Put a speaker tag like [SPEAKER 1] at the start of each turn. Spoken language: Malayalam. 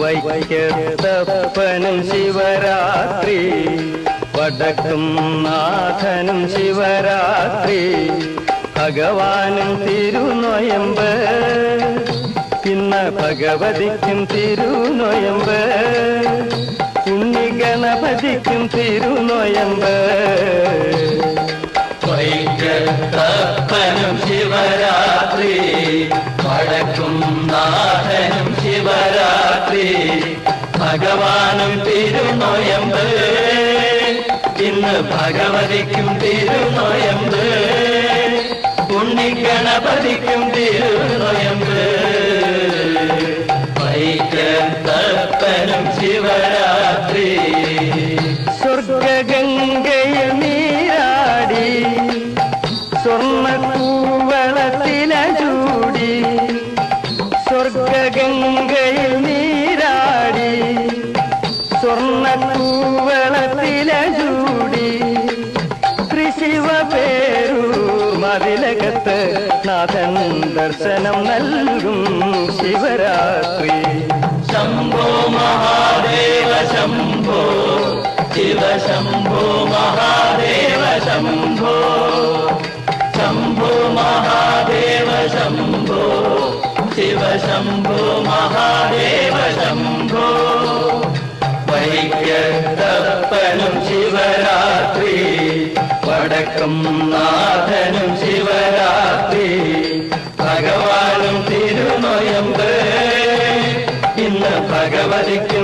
[SPEAKER 1] വൈക്കത്തപ്പനും ശിവരാത്രി വടക്കും നാഥനും ശിവരാത്രി ഭഗവാനും തിരുനൊയമ്പ്. ഇന്ന് ഭഗവതിക്കും തിരുനൊയമ്പ് ഉണ്ണിഗണപതിക്കും തിരുനൊയമ്പ്.
[SPEAKER 2] വൈക്കത്തപ്പനും ശിവരാത്രി വടക്കും നാഥനും ശിവരാത്രി ഭഗവാനും തിരുനോയമ്പ്. ഇന്ന് ഭഗവതിക്കും തിരുനൊയമ്പ്. ഉണ്ണിഗണപതിക്കും വൈക്കം തപ്പനും ശിവരാത്രി.
[SPEAKER 1] സ്വർഗംഗയ നീരാടി. സ്വർണക്കൂവളത്തില ചൂടി സ്വർഗഗംഗയിൽ സ്വർണക്കൂവളത്തില ചൂടി ത്രിശിവ പേരു മതിലകത്ത് നാഥൻ ദർശനം നൽകും ശിവരാത്രി.
[SPEAKER 2] ശംഭോ മഹാദേവ ശംഭോ ശിവ ശംഭോ മഹാദേവ ശംഭോ. ശംഭോ മഹാദേവ ശംഭോ ശിവ ശംഭോ മഹാദേവ ശംഭോ. വൈക്കത്തപ്പനും ശിവരാത്രി. വടക്കം നാഥനും ശിവരാത്രി. ഭഗവാനും തിരുനൊയമ്പ്. ഇന്ന് ഭഗവതിക്കും